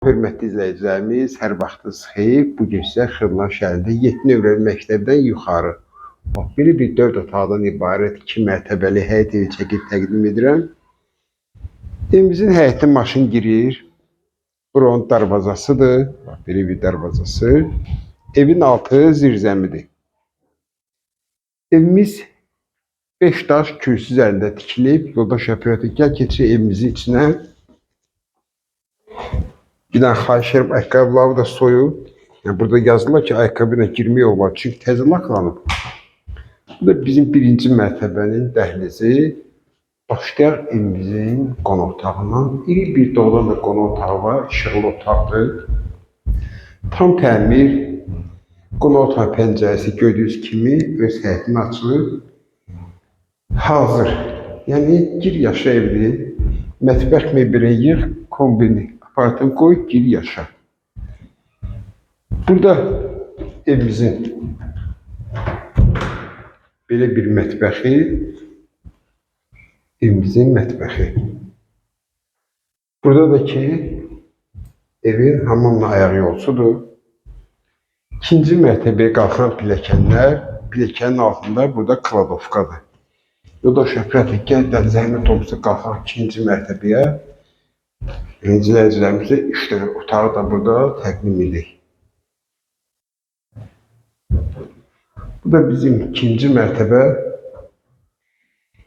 Hörmətli izləyicilərimiz, hər vaxtınız xeyir. Bu gün sizə Xırdalan şəhərində 7 nömrəli məktəbdən yuxarı biri bir 4 otaqdan ibarət 2 mərtəbəli həyət evi təqdim edirəm. Evimizin həyətinə maşın girir. Buranın darvazasıdır. Bax, biri bir darvazası. Evin altı zirzəmidir. Evimiz 5 daş kürsü üzərində tikilib. Yoldaş operator gəl keçir evimizin içinə. Xahiş edirəm, ayaqqabıları da soyun. Yəni burada yazılır ki, girmək olmaz. Çünki təzə laklanıb. Bu da bizim birinci mərtəbənin dəhlizi. Başlayaq evimizin qonaq otağından. İri bir doğudan da qonaq otağı var. İşıqlı otaqdır. Tam təmir. Qonaq otağı pəncərəsi gördüyünüz kimi öz həyətini açılır. Hazır. Yəni gir yaşa evdir. Mətbəx mebeli yığ, kombini aparatını koy, gir yaşa. Burada evimizin belə bir mətbəxi, evimizin mətbəxi. Burada da ki, evin hamamla ayaq yolsudur. İkinci mərtəbəyə qalxan pilləkənlər, pilləkənin altında burada kladovkadır. Yoldaş operator gəl də zəhmət olursa qalxaq ikinci mərtəbəyə. İzləyicilərimizə dənə otağı da burada təqdim edirik. Bu da bizim ikinci mərtəbə.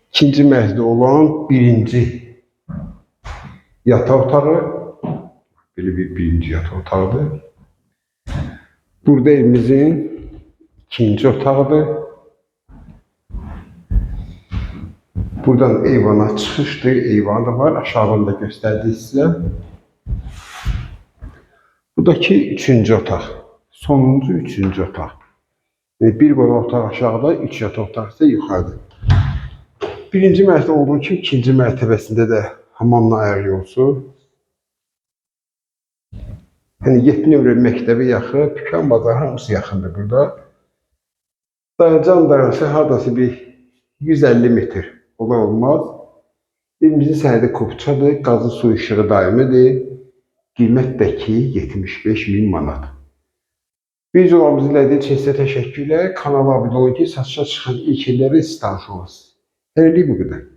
İkinci mərtəbə olan birinci yataq otağı. Belə bir birinci yataq otağıdır. Burada evimizin ikinci otağıdır. Buradan eyvana çıxışdır. Eyvan da var. Aşağıdan da göstərdik sizə. Buradaki üçüncü otaq. Sonuncu üçüncü otaq. Yani bir qonaq otaq aşağıda, üç yataq otaq isə yuxarıda. Birinci mərtəbə olduğu kimi ikinci mərtəbəsində də hamamla ayaq yolsu. Yəni 7 nömrə məktəbə yaxın, dükan bazar hamısı yaxındır burada. Dayancan dayansa hardası bir 150 metr olan olmaz. Evimizin sənədi kopçadır, qazı su işığı daimidir. Qiymət də ki 75 min manat. Videolarımızı izlədiyiniz üçün sizə təşəkkürlər. Kanala abunə olun ki, satışa çıxan ilk illəri siz tanış olasınız. Bu qədər.